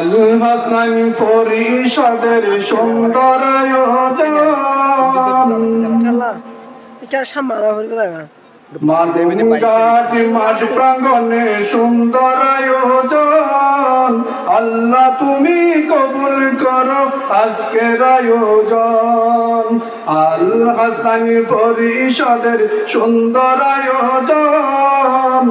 আল হাসান পরিষদের সুন্দর সুন্দর আল্লাহ তুমি কবুল করো আজকের আয়োজন। আল হাসান পরিষদের সুন্দর আয়োজন।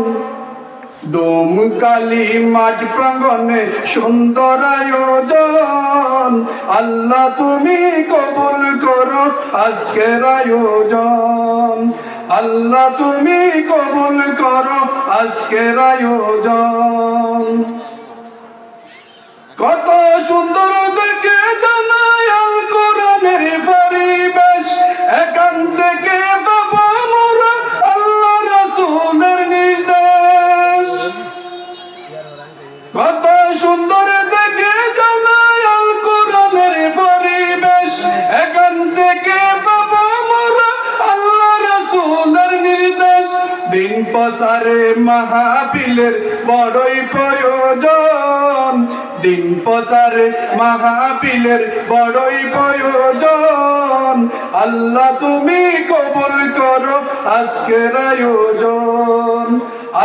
ডোমকালি মাঠ প্রাঙ্গনে সুন্দর আয়োজন আল্লাহ, তুমি কবুল করো আজকের আয়োজন। আল্লাহ, তুমি কবুল করো আজকের আয়োজন। কত সুন্দর দেখে জানাই কত সুন্দর দেখে জানাই আল কোরআনের পরিবেশ। এখান থেকে পাবো মোরা আল্লাহ রসুলের নির্দেশ। দিন প্রসারে মাহাবিলের বড়ই প্রয়োজন। দিন প্রচারে মাহাবিলের বড়ই প্রয়োজন। আল্লাহ তুমি কবুল করো আজকের আয়োজন।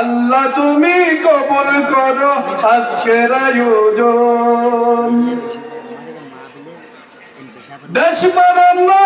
আল্লাহ তুমি কবুল করো আজকের আয়োজন। দেশ বাড়ানো